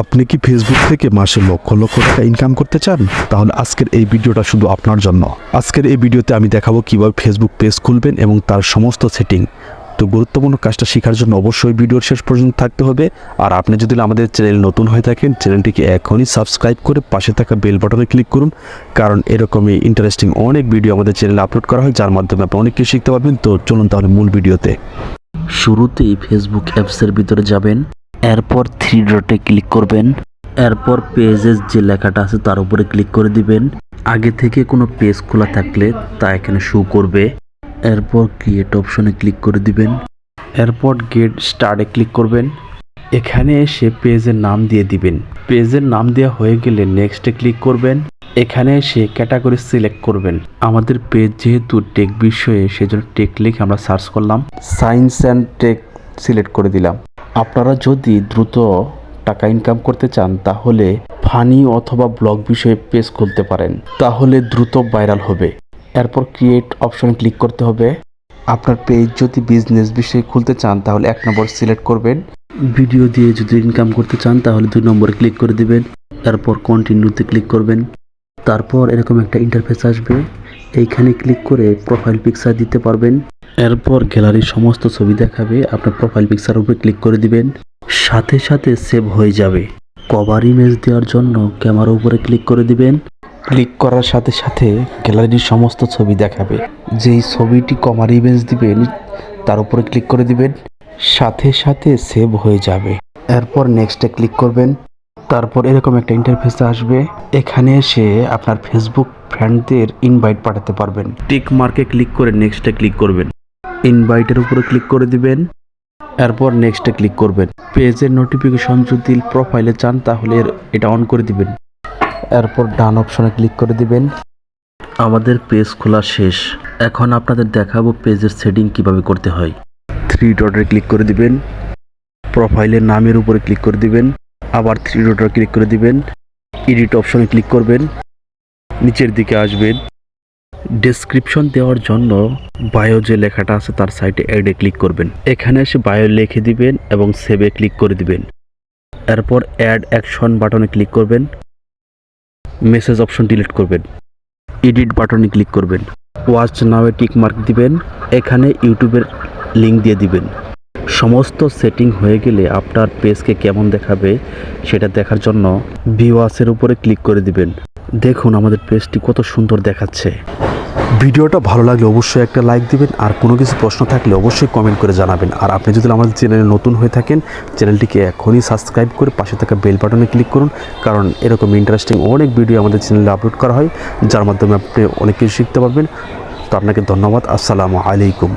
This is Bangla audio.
আপনি কি ফেসবুক থেকে মাসে লক্ষ লক্ষ টাকা ইনকাম করতে চান? তাহলে আজকের এই ভিডিওটা শুধু আপনার জন্য। আজকের এই ভিডিওতে আমি দেখাবো কীভাবে ফেসবুক পেজ খুলবেন এবং তার সমস্ত সেটিং তো গুরুত্বপূর্ণ কাজটা শেখার জন্য অবশ্যই ভিডিওর শেষ পর্যন্ত থাকতে হবে। আর আপনি যদি আমাদের চ্যানেল নতুন হয়ে থাকেন চ্যানেলটিকে এখনই সাবস্ক্রাইব করে পাশে থাকা বেল বাটনে ক্লিক করুন। কারণ এরকমই ইন্টারেস্টিং অনেক ভিডিও আমাদের চ্যানেলে আপলোড করা হয়, যার মাধ্যমে আপনি অনেক কিছু শিখতে পারবেন। তো চলুন তাহলে মূল ভিডিওতে। শুরুতেই ফেসবুক অ্যাপসের ভিতরে যাবেন। এরপর থ্রি ডটে ক্লিক করবেন। এরপর পেজের যে লেখাটা আছে তার উপরে ক্লিক করে দিবেন। আগে থেকে কোনো পেজ খোলা থাকলে তা এখানে শো করবে। এরপর ক্রিয়েট অপশনে ক্লিক করে দিবেন। এরপর গেট স্টার্টে ক্লিক করবেন। এখানে এসে পেজের নাম দিয়ে দিবেন। পেজের নাম দেওয়া হয়ে গেলে নেক্সটে ক্লিক করবেন। এখানে এসে ক্যাটাগরি সিলেক্ট করবেন। আমাদের পেজ যেহেতু টেক বিষয়ে সেজন্য টেক লিখে আমরা সার্চ করলাম। সায়েন্স অ্যান্ড টেক সিলেক্ট করে দিলাম। আপনারা যদি দ্রুত টাকা ইনকাম করতে চান, তাহলে ফানি অথবা ব্লগ বিষয়ে পেজ খুলতে পারেন। তাহলে দ্রুত ভাইরাল হবে। এরপর ক্রিয়েট অপশনে ক্লিক করতে হবে। আপনার পেজ যদি বিজনেস বিষয়ে খুলতে চান, তাহলে এক নম্বর সিলেক্ট করবেন। ভিডিও দিয়ে যদি ইনকাম করতে চান, তাহলে দুই নম্বরে ক্লিক করে দিবেন। এরপর কন্টিনিউতে ক্লিক করবেন। তারপর এরকম একটা ইন্টারফেস আসবে। এইখানে ক্লিক করে প্রোফাইল পিকচার দিতে পারবেন। এরপর গ্যালারির সমস্ত ছবি দেখাবে, আপনার প্রোফাইল পিকচার উপরে ক্লিক করে দিবেন। সাথে সাথে সেভ হয়ে যাবে। কভার ইমেজ দেওয়ার জন্য ক্যামেরার উপরে ক্লিক করে দিবেন। ক্লিক করার সাথে সাথে গ্যালারির সমস্ত ছবি দেখাবে। যেই ছবিটি কভার ইমেজ দিবেন, তার উপরে ক্লিক করে দিবেন। সাথে সাথে সেভ হয়ে যাবে। এরপর নেক্সটে ক্লিক করবেন। তারপর এরকম একটা ইন্টারফেস আসবে। এখানে এসে আপনার ফেসবুক ফ্রেন্ডদের ইনভাইট পাঠাতে পারবেন। টিক মার্কে ক্লিক করে নেক্সটে ক্লিক করবেন। ইনভাইটের উপরে ক্লিক করে দিবেন। এরপর নেক্সটে ক্লিক করবেন। পেজের নোটিফিকেশন যদি প্রোফাইলে চান, তাহলে এটা অন করে দিবেন। এরপর ডান অপশনে ক্লিক করে দিবেন। আমাদের পেজ খোলা শেষ। এখন আপনাদের দেখাবো পেজের সেটিং কীভাবে করতে হয়। থ্রি ডটে ক্লিক করে দিবেন। প্রোফাইলের নামের উপরে ক্লিক করে দিবেন। আবার থ্রি ডটে ক্লিক করে দিবেন। এডিট অপশনে ক্লিক করবেন। নিচের দিকে আসবেন। ডেসক্রিপশন দেওয়ার জন্য বায়ো যে লেখাটা আছে তার সাইটে অ্যাডে ক্লিক করবেন। এখানে এসে বায়ো লিখে দিবেন এবং সেভে ক্লিক করে দিবেন। এরপর অ্যাড অ্যাকশন বাটনে ক্লিক করবেন। মেসেজ অপশন ডিলিট করবেন। এডিট বাটনে ক্লিক করবেন। ওয়াচ নাওয়ে টিক মার্ক দিবেন। এখানে ইউটিউবের লিঙ্ক দিয়ে দিবেন। সমস্ত সেটিং হয়ে গেলে আপনার পেজকে কেমন দেখাবে সেটা দেখার জন্য ভিওয়াসের উপরে ক্লিক করে দিবেন। দেখুন আমাদের পেজটি কত সুন্দর দেখাচ্ছে। ভিডিওটা ভালো লাগলে অবশ্যই একটা লাইক দিবেন, আর কোনো কিছু প্রশ্ন থাকলে অবশ্যই কমেন্ট করে জানাবেন। আর আপনি যদি আমাদের চ্যানেলে নতুন হয়ে থাকেন, চ্যানেলটিকে এখনই সাবস্ক্রাইব করে পাশে থাকা বেল বাটনে ক্লিক করুন, কারণ এরকম ইন্টারেস্টিং অনেক ভিডিও আমাদের চ্যানেলে আপলোড করা হয়, যার মাধ্যমে আপনি অনেক কিছু শিখতে পারবেন। তো আপনাকে ধন্যবাদ, আসসালামু আলাইকুম।